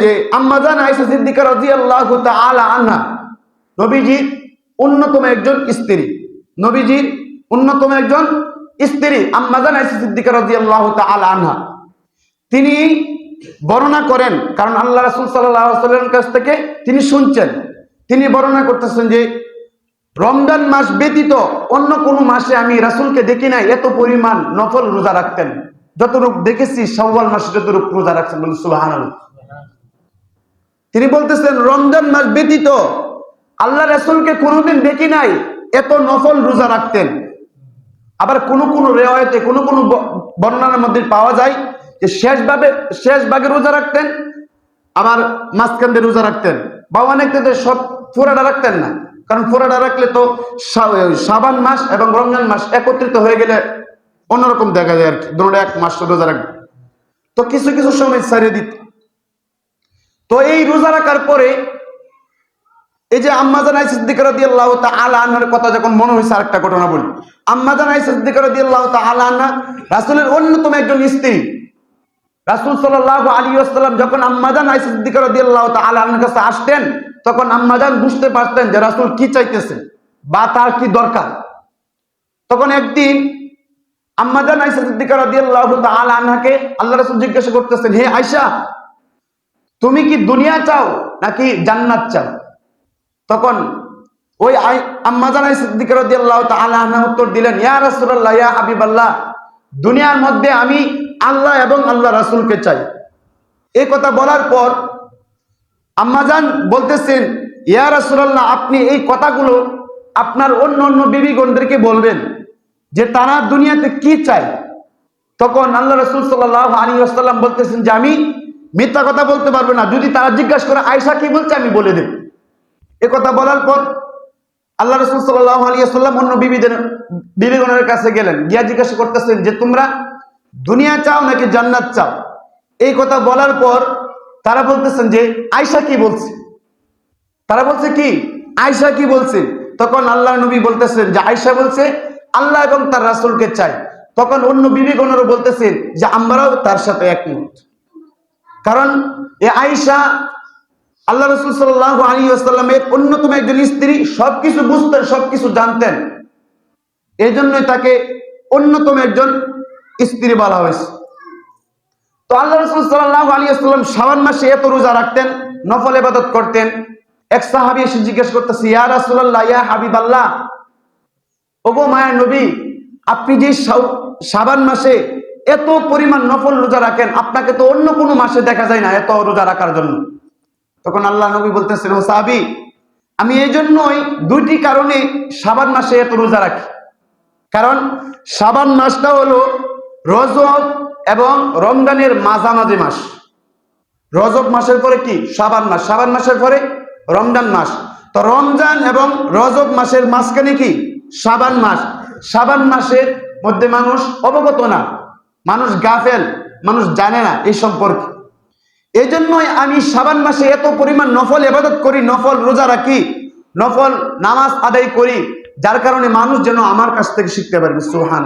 যে আয়েশা সিদ্দিকা রাদিয়াল্লাহু তাআলা আনহা নবীজির অন্যতম একজন স্ত্রী। নবীজির অন্যতম একজন স্ত্রী আয়েশা সিদ্দিকা রাদিয়াল্লাহু তাআলা আনহা। তিনি বর্ণনা করেন, কারণ আল্লাহ রাসূল সাল্লাল্লাহু আলাইহি ওয়াসাল্লামের কাছ থেকে তিনি শুনছেন। তিনি বর্ণনা করতেছেন যে, রমজান মাস ব্যতীত অন্য কোনো মাসে আমি রাসূলকে দেখি নাই, এত পরিমাণ নফল রোজা রাখতেন। যতটুকু দেখেছি, শাওয়াল মাসে যতটুকু রোজা রাখছেন বলে সুবহানাল্লাহ। তিনি বলতেছেন, রমজান মাস ব্যতীত আল্লাহ রাসূলকে কোনোদিন দেখি নাই এত নফল রোজা রাখতেন। আবার কোন কোন রেওয়ায়তে, কোন কোন বর্ণনার মধ্যে পাওয়া যায় যে শেষ ভাবে, শেষ ভাগে রোজা রাখতেন, আবার মাঝখান দিয়ে রোজা রাখতেন। বা অনেক সব ফোরাটা রাখতেন না। কারণ ফোরাটা রাখলে তো শাবান মাস এবং রমজান মাস একত্রিত হয়ে গেলে অন্যরকম দেখা যায় আর কি। এক মাস রোজা রাখবে তো কিছু কিছু সময় ছাড়িয়ে দিত। তো এই রোজা রাখার পরে এই যে আম্মাজান আই সিদ্দিকা রাদিয়াল্লাহু তাআলা আনহার কথা যখন মনে হয়েছে আরেকটা ঘটনা বলি। আম্মাজান আই সিদ্দিকা রাদিয়াল্লাহু তাআলা আনহা রাসূলের অন্যতম একজন স্ত্রী, রাসূল সাল্লাল্লাহু আলাইহি ওয়াসাল্লাম যখন আম্মাজান আই সিদ্দিকা রাদিয়াল্লাহু তাআলা আনহার কাছে আসতেন, তখন আম্মাজান বুঝতে পারতেন যে রাসূল কি চাইতেছে, বা তার কি দরকার। তখন একদিন আম্মাজান আয়েশা সিদ্দিকা রাদিয়াল্লাহু তাআলা আনহাকে আল্লাহ রাসূল জিজ্ঞাসা করতেছেন, হে আয়েশা তুমি কি দুনিয়া চাও নাকি জান্নাত চাও? তখন ওই আই- আম্মাজান আয়েশা সিদ্দিকা উত্তর দিলেন, ইয়া রাসূলুল্লাহ, ইয়া হাবিবাল্লাহ, দুনিয়ার মধ্যে আমি আল্লাহ এবং আল্লাহ রাসূলকে চাই। এই কথা বলার পর আম্মাজান বলতেছেন, ইয়া রাসূলুল্লাহ, আপনি এই কথাগুলো আপনার অন্য অন্য বিবিগণদেরকে বলবেন যে তারা দুনিয়াতে কি চায়? তখন আল্লাহ রসুল সাল্লাহ আলী আসসালাম বলতেছেন যে, আমি মিথ্যা কথা বলতে পারবে না। যদি তারা জিজ্ঞাসা করে আয়সা কি বলছে? আমি বলে দেব। এ কথা বলার পর আল্লাহ রসুল সাল্লাহ আলী আসাল্লাম অন্য বিবিদের বিবিগণের কাছে গেলেন। গিয়া জিজ্ঞাসা করতেছেন যে, তোমরা দুনিয়া চাও নাকি জান্নাত চাও? এই কথা বলার পর তারা বলতেছেন যে আয়সা কি বলছে? তারা বলছে কি? আয়সা কি বলছে? তখন আল্লাহ নবী বলতেছেন যে আয়সা বলছে, আল্লাহ এবং তার রাসুলকে চাই। তখন অন্য বিবেগণেরও বলতেছেন যে, আমরাও তার সাথে একমত। কারণ এ আয়সা আল্লাহ রসুল সাল্লাহ আলী আসাল্লামের অন্যতম একজন স্ত্রী, সবকিছু বুঝতেন, সবকিছু জানতেন। এই জন্যই তাকে অন্যতম একজন স্ত্রী বলা হয়েছে। তো আল্লাহ রসুল সাল্লাহ আলী আসসালাম শাবান মাসে এত রোজা রাখতেন, নফল ইবাদত করতেন। এক সাহাবি এসে জিজ্ঞেস করতেছে, ইয়া রাসূলুল্লাহ, ইয়া হাবিব আল্লাহ ওগো মায়া নবী, আপনি যে সাবান মাসে এত পরিমাণ নফল রোজা রাখেন, আপনাকে তো অন্য কোনো মাসে দেখা যায় না এত রোজা রাখার জন্য। তখন আল্লাহ নবী বলতেছেন, ও সাহাবি, আমি এই জন্যই দুইটি কারণে সাবান মাসে এত রোজা রাখি। কারণ সাবান মাসটা হলো রজব এবং রমজানের মাঝামাঝি মাস। রজব মাসের পরে কি? সাবান মাস। সাবান মাসের পরে রমজান মাস। তো রমজান এবং রজব মাসের মাঝখানে কি? সাবান মাস। সাবান মাসের মধ্যে মানুষ অবগত না। মানুষ গাফেল, মানুষ জানে না এই সম্পর্কে। এই জন্যই আমি সাবান মাসে এত পরিমাণ নফল এবাদত করি, নফল রোজা রাখি, নফল নামাজ আদায় করি, যার কারণে মানুষ যেন আমার কাছ থেকে শিখতে পারবে সুহান